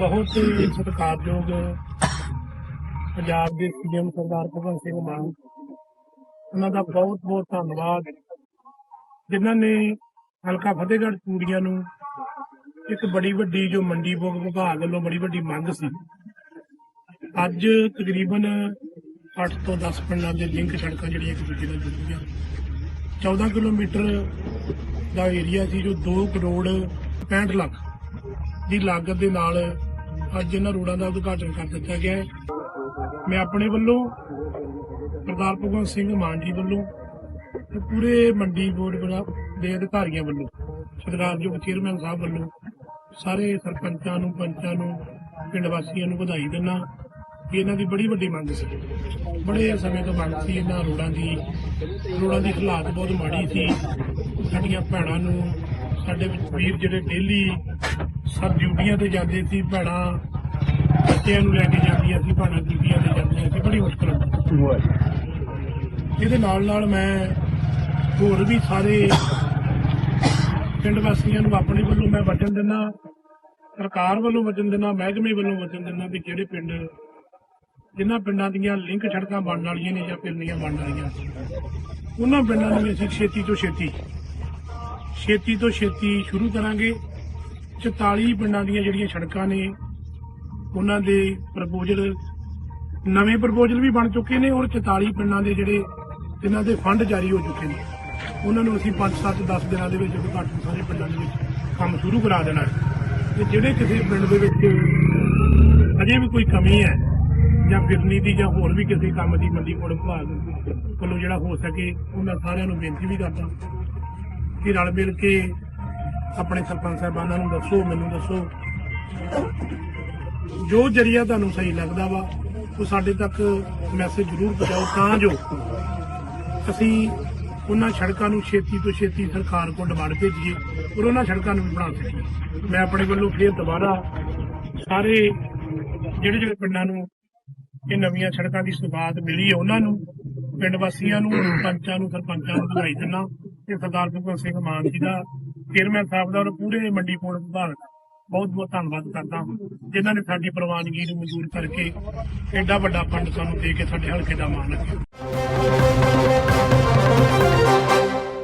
ਬਹੁਤ ਹੀ ਸਤਿਕਾਰਯੋਗ ਪੰਜਾਬ ਦੇ ਸੀਐਮ ਸਰਦਾਰ ਭਗਵੰਤ ਸਿੰਘ ਮਾਨ। ਉਹਨਾਂ ਦਾ ਬਹੁਤ ਬਹੁਤ ਧੰਨਵਾਦ। ਜਿਨ੍ਹਾਂ ਨੇ ਹਲਕਾ ਫਤਿਹਗੜ੍ਹ ਚੂੜੀਆਂ ਨੂੰ ਇੱਕ ਬੜੀ ਵੱਡੀ ਜੋ ਮੰਡੀ ਬੋਗ ਵਿਭਾਗ ਵੱਲੋਂ ਬੜੀ ਵੱਡੀ ਮੰਗ ਸੀ। ਅੱਜ ਤਕਰੀਬਨ 8 ਤੋਂ 10 ਪਿੰਡਾਂ ਦੇ ਲਿੰਕ ਸੜਕਾਂ ਜਿਹੜੀਆਂ ਇੱਕ ਦੂਜੇ ਨਾਲ ਜੁੜੀਆਂ 14 ਕਿਲੋਮੀਟਰ ਦਾ ਏਰੀਆ ਸੀ ਜੋ 2 ਕਰੋੜ 65 ਲੱਖ ਦੀ ਲਾਗਤ ਦੇ ਨਾਲ ਅੱਜ ਇਹਨਾਂ ਰੋਡਾਂ ਦਾ ਉਦਘਾਟਨ ਕਰ ਦਿੱਤਾ ਗਿਆ ਹੈ। ਮੈਂ ਆਪਣੇ ਵੱਲੋਂ ਸਰਦਾਰ ਭਗਵੰਤ ਸਿੰਘ ਮਾਨ ਜੀ ਵੱਲੋਂ ਤੇ ਪੂਰੇ ਮੰਡੀ ਬੋਰਡ ਦੇ ਅਧਿਕਾਰੀਆਂ ਵੱਲੋਂ ਸਤਿਕਾਰਯੋਗ ਚੇਅਰਮੈਨ ਸਾਹਿਬ ਵੱਲੋਂ ਸਾਰੇ ਸਰਪੰਚਾਂ ਨੂੰ, ਪੰਚਾਂ ਨੂੰ, ਪਿੰਡ ਵਾਸੀਆਂ ਨੂੰ ਵਧਾਈ ਦਿੰਦਾ ਕਿ ਇਹਨਾਂ ਦੀ ਬੜੀ ਵੱਡੀ ਮੰਗ ਸੀ। ਬੜੇ ਸਮੇਂ ਤੋਂ ਮੰਗ ਸੀ ਇਹਨਾਂ ਰੋਡਾਂ ਦੀ ਰੋਡਾਂ ਦੀ ਹਾਲਾਤ ਬਹੁਤ ਮਾੜੀ ਸੀ। ਸਾਡੀਆਂ ਭੈਣਾਂ ਨੂੰ ਸਾਡੇ ਵੀਰ ਜਿਹੜੇ ਡੇਲੀ ਸਭ ਡਿਊਟੀਆਂ ਤੇ ਜਾਂਦੇ ਸੀ ਭੈਣਾਂ ਬੱਚਿਆਂ ਨੂੰ ਲੈ ਕੇ ਜਾਂਦੀਆਂ ਸੀ ਭੈਣਾਂ ਡਿਊਟੀਆਂ ਤੇ ਜਾਂਦੀਆਂ ਸੀ ਬੜੀ ਮੁਸ਼ਕਲ ਹੁੰਦੀ ਇਹਦੇ ਨਾਲ ਨਾਲ ਮੈਂ ਹੋਰ ਵੀ ਸਾਰੇ ਪਿੰਡ ਵਾਸੀਆਂ ਨੂੰ ਆਪਣੇ ਵੱਲੋਂ ਮੈਂ ਵਚਨ ਦਿੰਦਾ ਸਰਕਾਰ ਵੱਲੋਂ ਵਚਨ ਦਿੰਦਾ ਮਹਿਕਮੇ ਵੱਲੋਂ ਵਚਨ ਦਿੰਦਾ ਵੀ ਜਿਹੜੇ ਪਿੰਡ ਜਿਨ੍ਹਾਂ ਪਿੰਡਾਂ ਦੀਆਂ ਲਿੰਕ ਸੜਕਾਂ ਬਣਨ ਵਾਲੀਆਂ ਨੇ ਜਾਂ ਪਿੰਡੀਆਂ ਬਣਨ ਵਾਲੀਆਂ ਉਹਨਾਂ ਪਿੰਡਾਂ ਨੂੰ ਅਸੀਂ ਛੇਤੀ ਤੋਂ ਛੇਤੀ ਛੇਤੀ ਤੋਂ ਛੇਤੀ ਸ਼ੁਰੂ ਕਰਾਂਗੇ। 44 ਪਿੰਡਾਂ ਦੀਆਂ ਜਿਹੜੀਆਂ ਸੜਕਾਂ ਨੇ, ਉਹਨਾਂ ਦੇ ਪ੍ਰਪੋਜ਼ਲ ਨਵੇਂ ਪ੍ਰਪੋਜ਼ਲ ਵੀ ਬਣ ਚੁੱਕੇ ਨੇ ਔਰ 44 ਪਿੰਡਾਂ ਦੇ ਜਿਹੜੇ ਜਿਨ੍ਹਾਂ ਦੇ ਫੰਡ ਜਾਰੀ ਹੋ ਚੁੱਕੇ ਨੇ। ਉਹਨਾਂ ਨੂੰ ਅਸੀਂ 5 7 10 ਦਿਨਾਂ ਦੇ ਵਿੱਚ ਘੱਟ ਸਾਰੇ ਪਿੰਡਾਂ ਦੇ ਵਿੱਚ ਕੰਮ ਸ਼ੁਰੂ ਕਰਾ ਦੇਣਾ ਹੈ। ਤੇ ਜਿਹੜੇ ਕਿਸੇ ਪਿੰਡ ਦੇ ਵਿੱਚ ਅਜੇ ਵੀ ਕੋਈ ਕਮੀ ਹੈ ਜਾਂ ਫਿਰਨੀ ਦੀ ਜਾਂ ਹੋਰ ਵੀ ਕਿਸੇ ਕੰਮ ਦੀ ਮੰਡੀ ਕੋਲ ਵਿਭਾਗ ਵੱਲੋਂ ਜਿਹੜਾ ਹੋ ਸਕੇ, ਉਹਨਾਂ ਸਾਰਿਆਂ ਨੂੰ ਬੇਨਤੀ ਵੀ ਕਰਦਾ ਕਿ ਰਲ ਮਿਲ ਕੇ ਆਪਣੇ ਸਰਪੰਚ ਸਾਹਿਬਾਨਾਂ ਨੂੰ ਦੱਸੋ, ਮੈਨੂੰ ਦੱਸੋ। ਜੋ ਜਰੀਆ ਤੁਹਾਨੂੰ ਸਹੀ ਲੱਗਦਾ ਵਾ, ਉਹ ਸਾਡੇ ਤੱਕ ਮੈਸੇਜ ਜ਼ਰੂਰ ਪਹੁੰਚਾਓ, ਤਾਂ ਜੋ ਅਸੀਂ ਉਹਨਾਂ ਸੜਕਾਂ ਨੂੰ ਛੇਤੀ ਤੋਂ ਛੇਤੀ ਸਰਕਾਰ ਕੋਲ ਡਿਮਾਂਡ ਭੇਜੀਏ ਔਰ ਉਹਨਾਂ ਸੜਕਾਂ ਨੂੰ ਵੀ ਬਣਾ ਸਕੀਏ। ਮੈਂ ਆਪਣੇ ਵੱਲੋਂ ਫਿਰ ਦੁਬਾਰਾ ਸਾਰੇ ਜਿਹੜੇ ਜਿਹੜੇ ਪਿੰਡਾਂ ਨੂੰ ਇਹ ਨਵੀਆਂ ਸੜਕਾਂ ਦੀ ਸੁਗਾਤ ਮਿਲੀ ਹੈ, ਉਹਨਾਂ ਨੂੰ, ਪਿੰਡ ਵਾਸੀਆਂ ਨੂੰ ਪੰਚਾਂ ਨੂੰ, ਸਰਪੰਚਾਂ ਨੂੰ ਵਧਾਈ ਦਿੰਦਾ। ਤੇ ਸਰਦਾਰ ਭਗਵੰਤ ਸਿੰਘ ਮਾਨ ਜੀ ਦਾ ਚੇਅਰਮੈਨ ਸਾਹਿਬ ਦਾ ਔਰ ਪੂਰੇ ਮੰਡੀ ਬੋਰਡ ਵਿਭਾਗ ਦਾ ਬਹੁਤ ਬਹੁਤ ਧੰਨਵਾਦ ਕਰਦਾ ਹਾਂ। ਜਿਨ੍ਹਾਂ ਨੇ ਸਾਡੀ ਪ੍ਰਵਾਨਗੀ ਨੂੰ ਮਨਜ਼ੂਰ ਕਰਕੇ ਐਡਾ ਵੱਡਾ ਫੰਡ ਸਾਨੂੰ ਦੇ ਕੇ ਸਾਡੇ ਹਲਕੇ ਦਾ ਮਾਣ ਰੱਖਿਆ